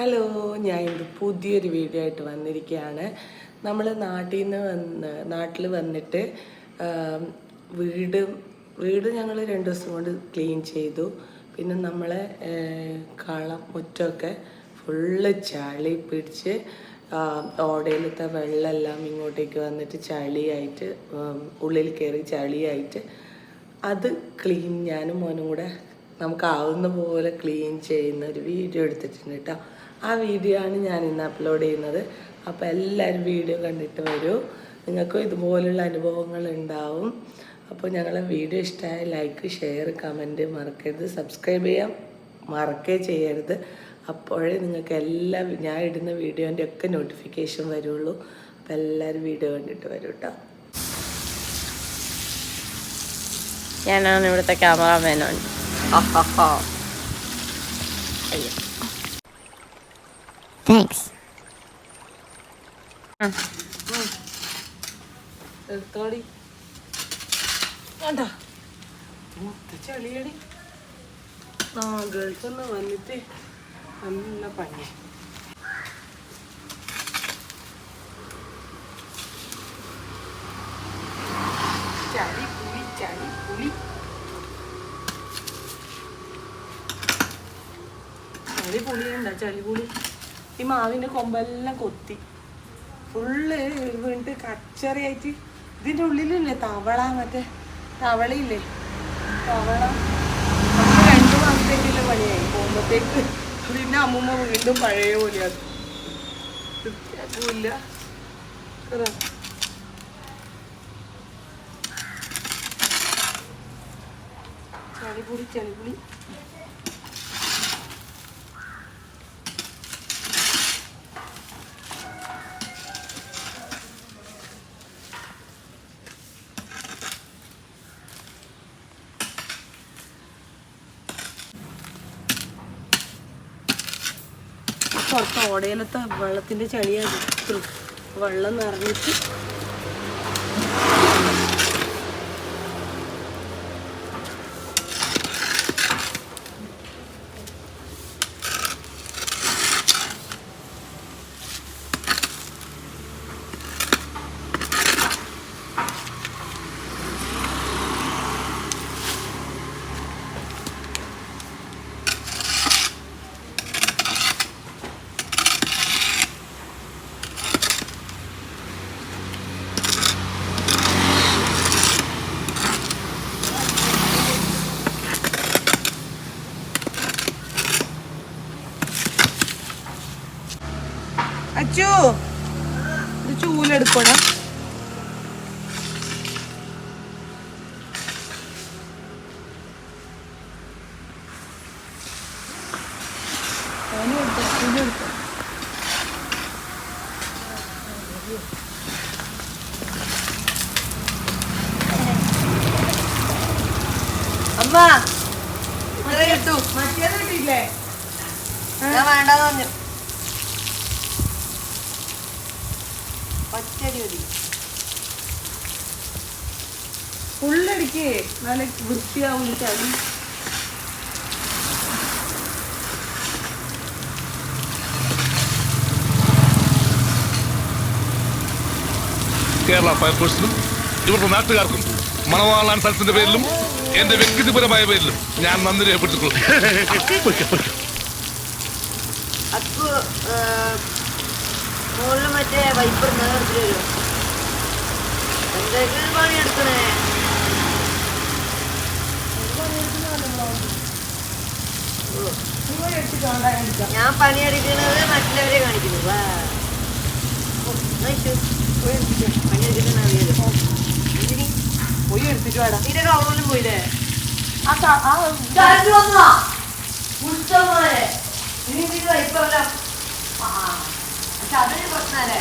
Hello ഞാൻ ഒരു പുതിയൊരു വീഡിയോ ആയിട്ട് വന്നിരിക്കുകയാണ്. നമ്മൾ നാട്ടിൽ നിന്ന് വന്ന് നാട്ടിൽ വന്നിട്ട് വീട് വീട് ഞങ്ങൾ രണ്ട് ദിവസം കൊണ്ട് ക്ലീൻ ചെയ്തു. പിന്നെ നമ്മളെ കളം മുറ്റമൊക്കെ ഫുള്ള് ചളി പിടിച്ച് ഓടയിലത്തെ വെള്ളമെല്ലാം ഇങ്ങോട്ടേക്ക് വന്നിട്ട് ചളിയായിട്ട് ഉള്ളിൽ കയറി ചളിയായിട്ട് അത് ക്ലീൻ ഞാനും മോനും കൂടെ നമുക്കാവുന്ന പോലെ ക്ലീൻ ചെയ്യുന്ന ഒരു വീഡിയോ എടുത്തിട്ടുണ്ട് കേട്ടോ. ആ വീഡിയോ ആണ് ഞാൻ ഇന്ന് അപ്ലോഡ് ചെയ്യുന്നത്. അപ്പോൾ എല്ലാവരും വീഡിയോ കണ്ടിട്ട് വരൂ. നിങ്ങൾക്കും ഇതുപോലുള്ള അനുഭവങ്ങൾ ഉണ്ടാവും. അപ്പോൾ ഞങ്ങളെ വീഡിയോ ഇഷ്ടമായ ലൈക്ക് ഷെയർ കമന്റ് മറക്കരുത്. സബ്സ്ക്രൈബ് ചെയ്യാൻ മറക്കേ ചെയ്യരുത്. അപ്പോഴേ നിങ്ങൾക്ക് എല്ലാ ഞാൻ ഇടുന്ന വീഡിയോന്റെ ഒക്കെ നോട്ടിഫിക്കേഷൻ വരുള്ളൂ. അപ്പോൾ എല്ലാവരും വീഡിയോ കണ്ടിട്ട് വരൂ കേട്ടോ ഞാനാണ് ഇവിടുത്തെ ക്യാമറാമാനോൻ അയ്യോ. താങ്ക്സ് എടുത്തോടി വേണ്ട മൊത്ത ചളിയടി ആ ഗൾഫിൽ നിന്ന് വന്നിട്ട് നല്ല പണി ചളി പുളി ചളി പുളി ചളി പുളിയുണ്ട ചളി പുളി ഈ മാവിന്റെ കൊമ്പെല്ലാം കൊത്തി. ഫുള്ള് വീണിട്ട് കച്ചറിയായിട്ട് ഇതിന്റെ ഉള്ളിലില്ലേ തവള മറ്റേ തവളയില്ലേ? തവള. രണ്ടു മാസത്തേക്കുള്ള പണിയായി. പോകുമ്പോഴത്തേക്ക് പിന്നെ അമ്മൂമ്മ വീണ്ടും പഴയ പോലെയാണ് വൃത്തിയാക്കൂല്ല ഇതാ. ചളിപുളി ചളിപുളി പുറത്ത് ഓടയിലത്തെ വെള്ളത്തിന്റെ ചെളിയാണ് വെള്ളം നിറഞ്ഞിട്ട് അച്ചു ഇത് ചൂലെടുക്കണം അമ്മ മറ്റേത് കിട്ടിയില്ലേ ഞാൻ വേണ്ടെന്ന് പറഞ്ഞു. ഒറ്റടി മതി ഉള്ളടിക്ക് നല്ല വൃത്തിയാവും ചളി കേരള ഫയർഫോഴ്സിനും ഇവരുടെ നാട്ടുകാർക്കും മണവാളാൻ സ്ഥലത്തിന്റെ പേരിലും എന്റെ വ്യക്തിപരമായ പേരിലും ഞാൻ നന്ദി രേഖപ്പെടുത്തിക്കൊള്ളു. മുകളിൽ മറ്റേ വൈപ്പർ നേരത്തിൽ വരും. എന്തെങ്കിലും പണി എടുക്കണേ? ഞാൻ പണിയെടുക്കുന്നത് മറ്റുള്ളവരെ കാണിക്കുന്നു. വാ. എന്നാ പോയില്ലേ? പണിയെടുക്കുന്ന അറിയാലോ ഇനി പോയി എടുത്തിട്ട് വേടാ നിന്റെ കവറിലും പോയില്ലേ ആ ക- ആ കറണ്ട് വന്നോ ഉത്സവങ്ങളെ ഇനി ഇത് വൈപ്പല്ല ആ പക്ഷെ അതൊരു പ്രശ്നമല്ലേ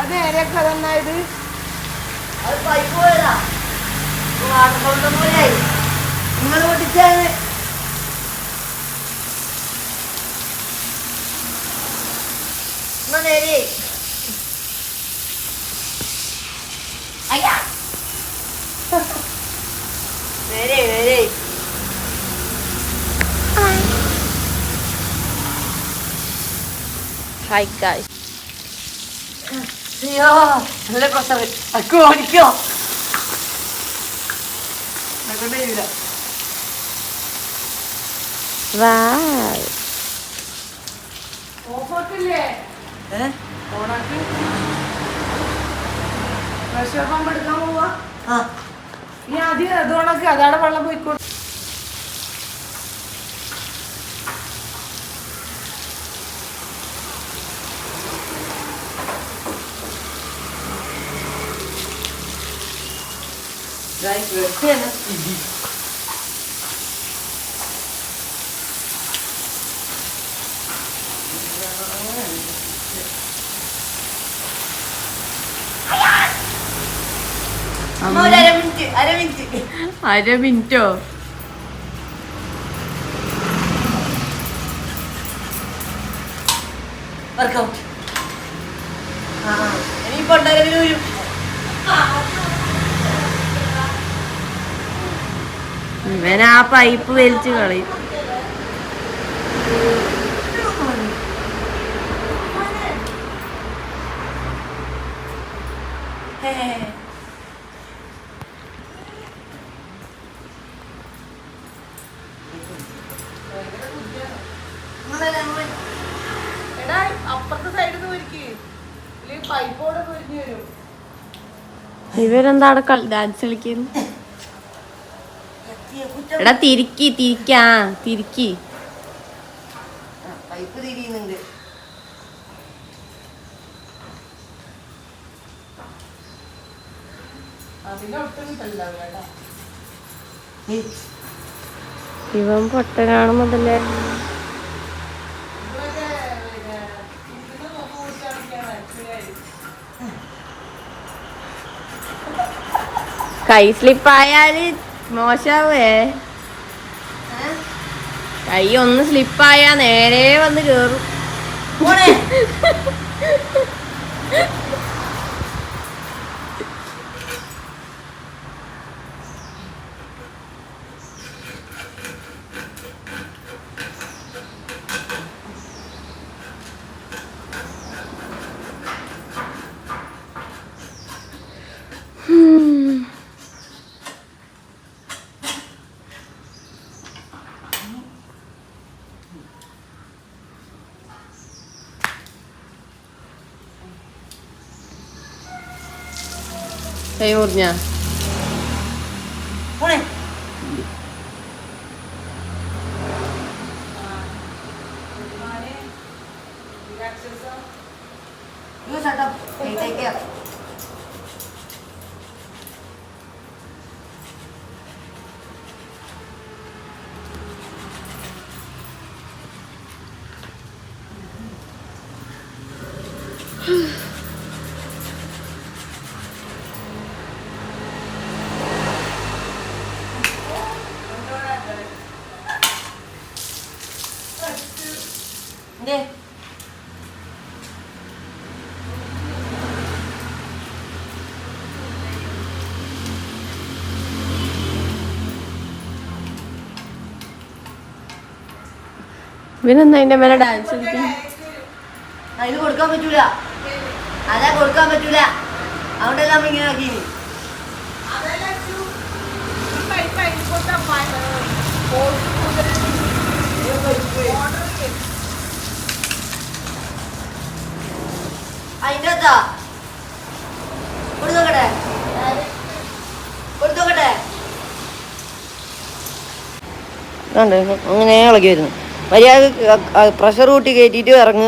അത് നേരെയൊക്കെ തന്നായത് അത് പൈപ്പ് പോയതാ. നിങ്ങൾ പൊട്ടിച്ചാണ് നേരെ ഹായ് ഗായ് അയ്യോ നല്ല പ്രസവം അക്കു ഓടിക്കോ പ്രഷർ പമ്പ് എടുക്കാൻ പോവാ ഇനി ആദ്യം അത് ഓണാക്കി അതാണ് വെള്ളം പോയിക്കോട്ടെ അര മിനിറ്റ് അര മിനിറ്റ്. അര മിനിറ്റോ? വർക്കൗട്ട് ആ ഇനിയിപ്പോ ഉണ്ടായാലും വരും ഇവൻ ആ പൈപ്പ് വലിച്ചു കളയും എടാ അപ്പുറത്തെ ഡാൻസ് നിന്ന് എടാ തിരിക്കി തിരിക്കാ തിരിക്കി. പൈപ്പ് തിരിയുന്നുണ്ട്. ഇവൻ പൊട്ടനാണ് മുതലേ. കൈ സ്ലിപ്പായാൽ മോശാവേ. കൈ ഒന്ന് സ്ലിപ്പായാ നേരെ വന്ന് കേറും. പോണേ കൈ മുറിഞ്ഞ പോണേ You ഇവനെന്താ അതിന്റെ മേലെ ഡാൻസ് കളിക്കാൻ അതിന് കൊടുക്കാൻ പറ്റൂല. അതാ കൊടുക്കാൻ പറ്റൂല. അതുകൊണ്ടല്ല നമ്മ ഇങ്ങനെ ആക്കി അതിന്റെ അകത്താ. കൊടുത്തോക്കട്ടെ? കൊടുത്തോക്കട്ടെ? അങ്ങനെ ഇളകി വരുന്നു. മര്യാദ പ്രഷർ കൂട്ടി കയറ്റിയിട്ട് ഇറങ്ങി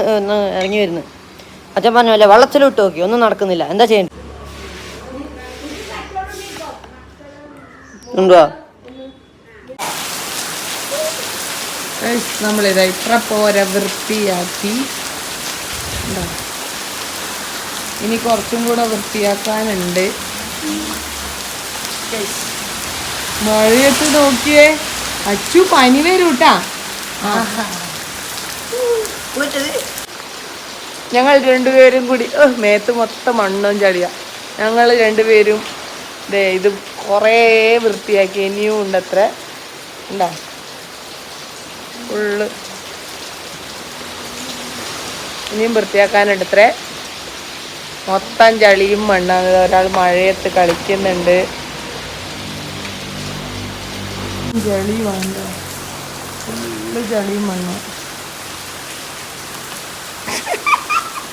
ഇറങ്ങി വരുന്നു. അച്ഛൻ പറഞ്ഞല്ലേ വെള്ളത്തിലിട്ട് നോക്കി ഒന്നും നടക്കുന്നില്ല. എന്താ ചെയ്യണ്ട? ഉണ്ടോ നമ്മളിതാ ഇത്ര പോര വൃത്തിയാക്കി. ഇനി കുറച്ചും കൂടെ വൃത്തിയാക്കാനുണ്ട്. മഴയത്ത് നോക്കിയേ. അച്ചു പനി വരൂട്ടാ. ഞങ്ങൾ രണ്ടുപേരും കൂടി മേത്ത് മൊത്തം മണ്ണും ചളിയ. ഞങ്ങൾ രണ്ടുപേരും ദേ ഇത് കുറേ വൃത്തിയാക്കി ഇനിയും ഉണ്ടത്ര. ഉണ്ടാ ഫുള്ള്. ഇനിയും വൃത്തിയാക്കാനുണ്ട് അത്ര മൊത്തം ചളിയും മണ്ണാണ് ഒരാൾ മഴയത്ത് കളിക്കുന്നുണ്ട്. ചളി വേണ്ട. ചളിയും മണ്ണാണ്